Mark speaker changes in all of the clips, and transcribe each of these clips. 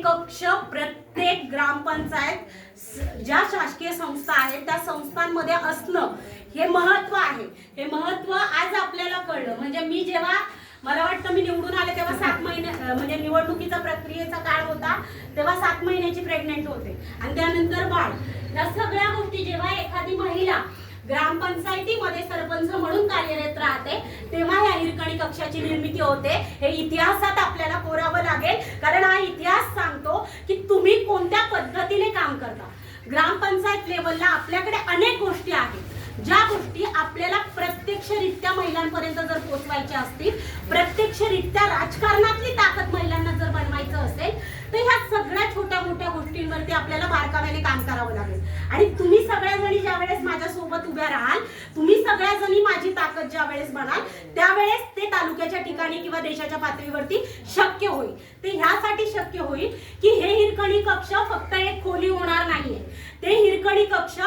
Speaker 1: कक्ष प्रत्येक ग्रामपंचायत ज्या शासकीय संस्था आहेत त्या संस्थांमध्ये असणं हे महत्त्व आहे. हे महत्त्व आज आपल्याला कळलं. म्हणजे मी जेव्हा मला वाटतं मी निवडून आले तेव्हा सात महिने म्हणजे निवडणुकीचा प्रक्रियेचा काळ होता तेव्हा सात महिन्याची प्रेग्नेंट होते. आणि त्यानंतर बाळ. या सगळ्या गोष्टी जेव्हा एखादी महिला ग्रामपंचायतीमध्ये सरपंच म्हणून कार्यरत राहते तेव्हा या हिरकणी कक्षाची निर्मिती होते. हे इतिहासात आपल्याला कोरावं लागेल. कारण हा इतिहास तुम्ही कोणत्या पद्धतीने काम करता? ग्रामपंचायत लेवलला आपल्याकडे अनेक गोष्टी आहेत. ज्या गोष्टी आपल्याला प्रत्यक्षरित्या महिलांपर्यंत जर पोहोचवायच्या असतील प्रत्यक्षरित्या राजकारणातली ताकद महिलांना जर बनवायचं असेल तर ह्या सगळ्या छोट्या मोठ्या गोष्टींवरती आपल्याला बारकाव्याने काम करावं लागेल आणि तुम्ही सगळ्याजणी ज्या वेळेस माझ्यासोबत उभ्या राहाल तुम्ही सगळ्याजणी माझी ताकद ज्या वेळेस बनाल त्यावेळेस ते तालुक्याच्या ठिकाणी किंवा देशाच्या पातळीवरती शक्य होईल. ते ह्यासाठी शक्य होईल की हे हिरकणी कक्ष फक्त एक खोली होणार नाहीये. ते हिरकणी कक्ष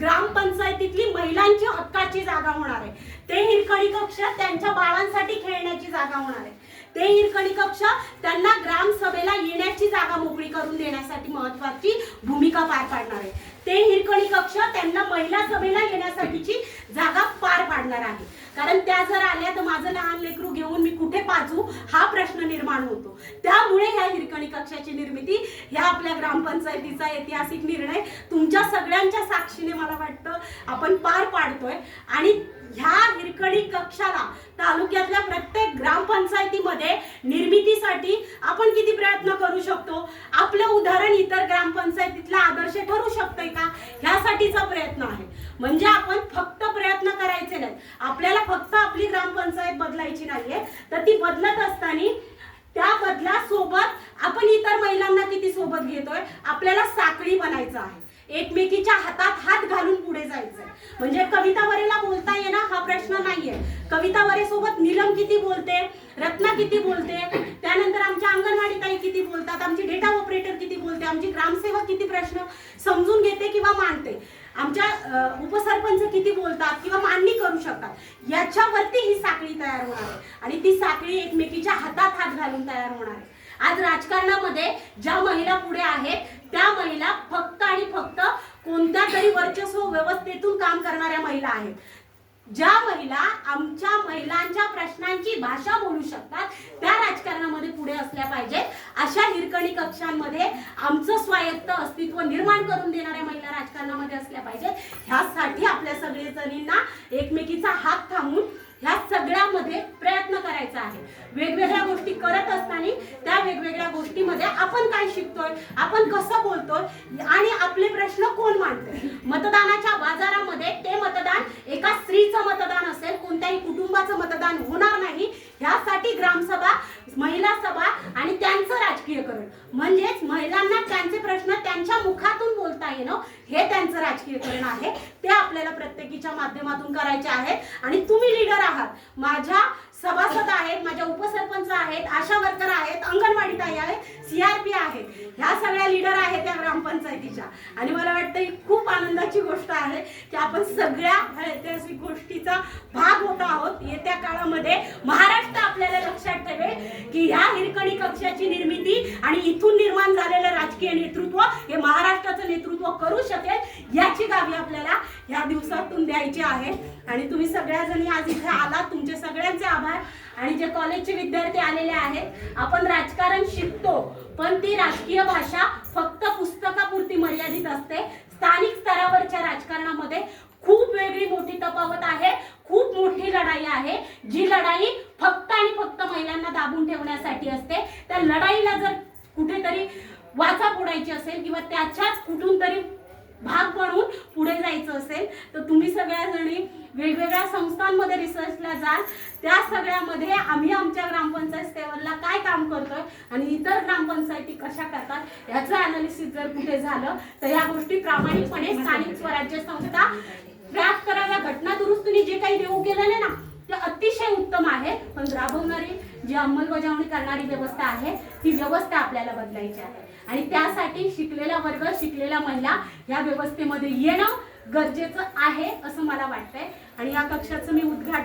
Speaker 1: ग्रामपंचायतीतली महिलांची हक्काची जागा होणार आहे. ते हिरकणी कक्ष त्यांच्या बाळांसाठी खेळण्याची जागा होणार आहे. ते हिरकणी कक्ष त्यांना ग्रामसभेला येण्याची जागा मोकळी करून देण्यासाठी महत्वाची भूमिका पार पाडणार आहे. ते हिरकणी कक्ष त्यांना महिला सभेला येण्यासाठीची जागा पार पाडणार आहे. कारण त्या जर आल्या तर माझं लहान लेकरू घेऊन मी कुठे पाचू हा प्रश्न निर्माण होतो. त्यामुळे ह्या हिरकणी कक्षाची निर्मिती ह्या आपल्या ग्रामपंचायतीचा ऐतिहासिक निर्णय तुमच्या सगळ्यांच्या साक्षीने मला वाटतं आपण पार पाडतोय. आणि ह्या हिरकणी कक्षाला तालुक्यातल्या प्रत्येक ग्रामपंचायत ग्रामपंचायतीमध्ये निर्मितीसाठी आपण किती प्रयत्न करू शकतो? आपलं उदाहरण इतर ग्रामपंचायतीतला आदर्श ठरू शकतंय का? ह्यासाठीचा प्रयत्न आहे. म्हणजे आपण फक्त प्रयत्न करायचे नाहीत आपल्याला फक्त आपली ग्रामपंचायत बदलायची नाहीये. तर ती बदलत असताना त्या बदलासोबत आपण इतर महिलांना किती सोबत घेतोय? आपल्याला साखळी बनायचं आहे. एकमेकीच्या हातात हात घालून पुढे जायचंय. म्हणजे कविता वरेला बोलता येणार हा प्रश्न नाहीये. कविता वरे सोबत नीलम किती बोलते रत्ना किती बोलते त्यानंतर आमच्या अंगणवाडी ताई किती बोलतात आमची डेटा ऑपरेटर किती बोलते आमची ग्रामसेवक किती प्रश्न समजून घेते किंवा मांडते. आमच्या उपसरपंच किती बोलतात किंवा मांडणी करू शकतात. याच्यावरती ही साखळी तयार होणार आहे. आणि ती साखळी एकमेकीच्या हातात हात घालून तयार होणार आहे. आज राजकारणामध्ये ज्या महिला पुढे आहेत त्या महिला फक्त आणि फक्त कोणत्या तरी वर्चस्व व्यवस्थेतून काम करणाऱ्या महिला आहेत. ज्या महिला आमच्या महिलांच्या प्रश्नांची भाषा बोलू शकतात त्या राजकारणामध्ये पुढे असल्या पाहिजेत. अशा हिरकणी कक्षांमध्ये आमचं स्वायत्त अस्तित्व निर्माण करून देणाऱ्या महिला राजकारणामध्ये असल्या पाहिजेत. ह्यासाठी आपल्या सगळेजणींना एकमेकीचा हात थांबून ह्या सगळ्यामध्ये आहे. वेगवेगळ्या गोष्टी करत असताना त्या वेगवेगळ्या गोष्टीमध्ये आपण काय शिकतोय आपण कसं बोलतोय आणि आपले प्रश्न कोण मांडतोय? मतदानाच्या बाजारामध्ये ते मतदान एका स्त्रीचं मतदान असेल कोणत्याही कुटुंबाचं मतदान होणार नाही. ह्यासाठी ग्रामसभा महिला सभा आणि त्यांचं राजकीयकरण. म्हणजेच महिलांना त्यांचे प्रश्न त्यांच्या मुखातून बोलता येणं हे त्यांचं राजकीयकरण आहे. ते आपल्याला प्रत्येकीच्या माध्यमातून करायचे आहे आणि तुम्ही लीडर आहात. माझ्या सभासद आहेत माझ्या उपसरपंच आहेत आशा वर्कर आहेत अंगणवाडी ताई आहेत सीआरपी आहेत ह्या सगळ्या लीडर आहेत त्या ग्रामपंचायतीच्या. आणि मला वाटतं ही खूप आनंदाची गोष्ट आहे की आपण सगळ्या आपल्याला ह्या दिवसातून द्यायची आहे. आणि तुम्ही सगळ्याजणी आज इथे आला तुमचे सगळ्यांचे आभार. आणि जे कॉलेजचे विद्यार्थी आलेले आहेत आपण राजकारण शिकतो पण ती राजकीय भाषा फक्त पुस्तकापुरती मर्यादित असते. स्थानिक स्तरावरच्या राजकारणामध्ये खूप वेगळी मोठी तफावत आहे. खूप मोठी लढाई आहे. जी लढाई फक्त आणि फक्त महिलांना दाबून ठेवण्यासाठी असते. त्या लढाईला जर कुठेतरी वाचा फोडायची असेल किंवा त्याच्याच कुठून तरी भाग बनवून पुढे असेल तर तुम्ही सगळ्या जणी वेगवेगळ्या संस्थांमध्ये रिसर्चला जाल. त्या सगळ्यामध्ये आम्ही आमच्या ग्रामपंचायत स्तरावरला काय काम करतोय आणि इतर ग्रामपंचायती कशा करतात याचं अनालिसिस जर कुठे झालं तर या गोष्टी प्रामाणिकपणे स्थानिक स्वराज्य संस्था ट्रॅक कराव्या घटना दुरुस्तीने जे काही देऊ केलेले ना ते अतिशय उत्तम आहे. पण राबवणारी जी अंमलबजावणी करणारी व्यवस्था आहे ती व्यवस्था आपल्याला बदलायची आहे. आणि त्यासाठी शिकलेला वर्ग शिकलेल्या महिला या व्यवस्थेमध्ये येणं गरजेचं आहे असं मला वाटतंय. आणि या कक्षाचं मी उद्घाटन